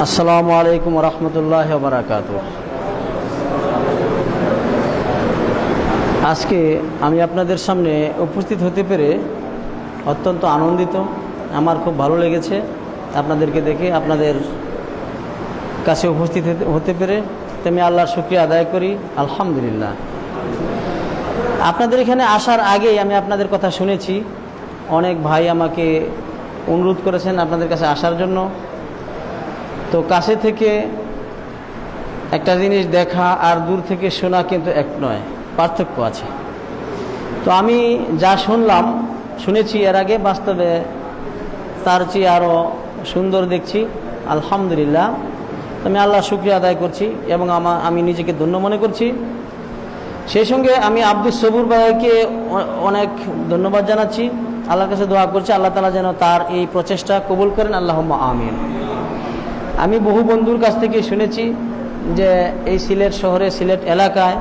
আসসালামু আলাইকুম রহমতুল্লাহ বারাকাত আজকে আমি আপনাদের সামনে উপস্থিত হতে পেরে অত্যন্ত আনন্দিত। আমার খুব ভালো লেগেছে আপনাদেরকে দেখে, আপনাদের কাছে উপস্থিত হতে- পেরে। তেমনি আল্লাহর শুক্রিয়া আদায় করি, আলহামদুলিল্লাহ। আপনাদের এখানে আসার আগেই আমি আপনাদের কথা শুনেছি। অনেক ভাই আমাকে অনুরোধ করেছেন আপনাদের কাছে আসার জন্য। তো কাছে থেকে একটা জিনিস দেখা আর দূর থেকে শোনা কিন্তু এক নয়, পার্থক্য আছে। তো আমি যা শুনলাম, শুনেছি এর আগে বাস্তবে তার চেয়ে আরও সুন্দর দেখছি, আলহামদুলিল্লাহ। আমি আল্লাহ শুক্রিয়া আদায় করছি এবং আমার আমি নিজেকে ধন্য মনে করছি। সেই সঙ্গে আমি আব্দুল সবুর ভাইকে অনেক ধন্যবাদ জানাচ্ছি। আল্লাহর কাছে দোয়া করছি, আল্লাহ তালা যেন তার এই প্রচেষ্টা কবুল করেন। আল্লাহ আমিন। আমি বহু বন্ধুর কাছ থেকে শুনেছি যে এই সিলেট শহরে, সিলেট এলাকায়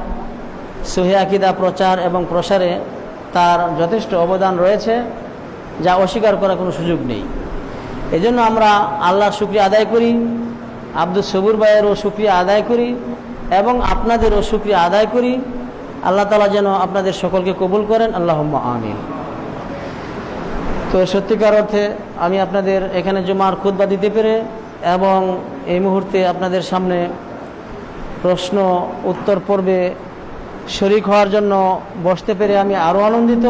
সহি আকিদা প্রচার এবং প্রসারে তার যথেষ্ট অবদান রয়েছে, যা অস্বীকার করার কোনো সুযোগ নেই। এজন্য আমরা আল্লাহর শুক্রিয়া আদায় করি আব্দুল সবুর ভাইয়েরও শুক্রিয়া আদায় করি এবং আপনাদেরও শুক্রিয়া আদায় করি। আল্লাহ তালা যেন আপনাদের সকলকে কবুল করেন। আল্লাহ আমিন। তো সত্যিকার অর্থে আমি আপনাদের এখানে জমার খুদ্া দিতে পেরে এবং এই মুহূর্তে আপনাদের সামনে প্রশ্ন, উত্তর পর্বে শরিক হওয়ার জন্য বসতে পেরে আমি আরও আনন্দিত।